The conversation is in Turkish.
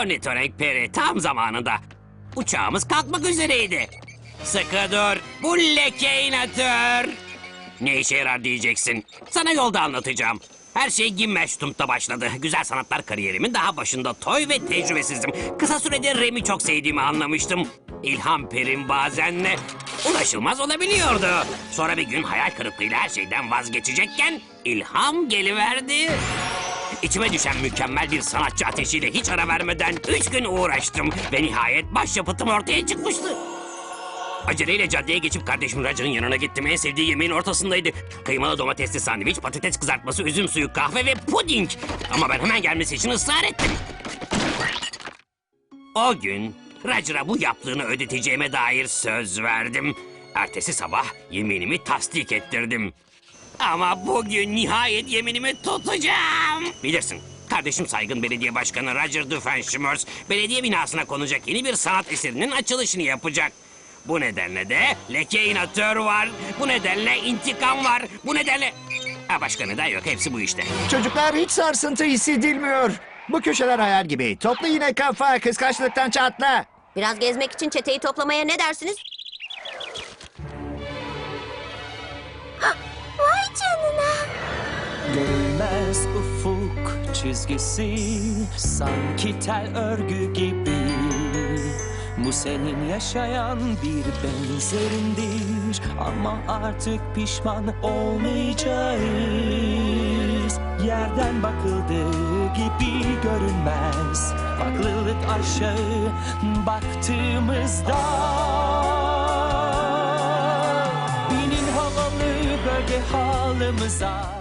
Ornitorenk peri tam zamanında. Uçağımız kalkmak üzereydi. Sıkı dur. Bu lekeinatör. Ne işe yarar diyeceksin. Sana yolda anlatacağım. Her şey Gimmerstum'da başladı. Güzel sanatlar kariyerimin daha başında toy ve tecrübesizdim. Kısa sürede Rem'i çok sevdiğimi anlamıştım. İlham perim bazenle ulaşılmaz olabiliyordu. Sonra bir gün hayal kırıklığıyla her şeyden vazgeçecekken ilham geliverdi. İçime düşen mükemmel bir sanatçı ateşiyle hiç ara vermeden üç gün uğraştım. Ve nihayet başyapıtım ortaya çıkmıştı. Aceleyle caddeye geçip kardeşim Roger'ın yanına gittim. En sevdiği yemeğin ortasındaydı. Kıymalı domatesli sandviç, patates kızartması, üzüm suyu, kahve ve puding. Ama ben hemen gelmesi için ısrar ettim. O gün Roger'a bu yaptığını ödeteceğime dair söz verdim. Ertesi sabah yeminimi tasdik ettirdim. Ama bugün nihayet yeminimi tutacağım. Bilirsin, kardeşim saygın belediye başkanı Roger Duffenschmers belediye binasına konacak yeni bir sanat eserinin açılışını yapacak. Bu nedenle de leke inatör var. Bu nedenle intikam var. Bu nedenle... Ha başka neden yok. Hepsi bu işte. Çocuklar hiç sarsıntı hissedilmiyor. Bu köşeler hayal gibi. Topla yine kafa, kıskançlıktan çatla. Biraz gezmek için çeteyi toplamaya ne dersiniz? Görünmez ufuk çizgisi Sanki tel örgü gibi. Bu senin yaşayan bir benzerindir Ama artık pişman olmayacağız. Yerden bakıldığı gibi görünmez Farklılık aşağı baktığımızda. Halımıza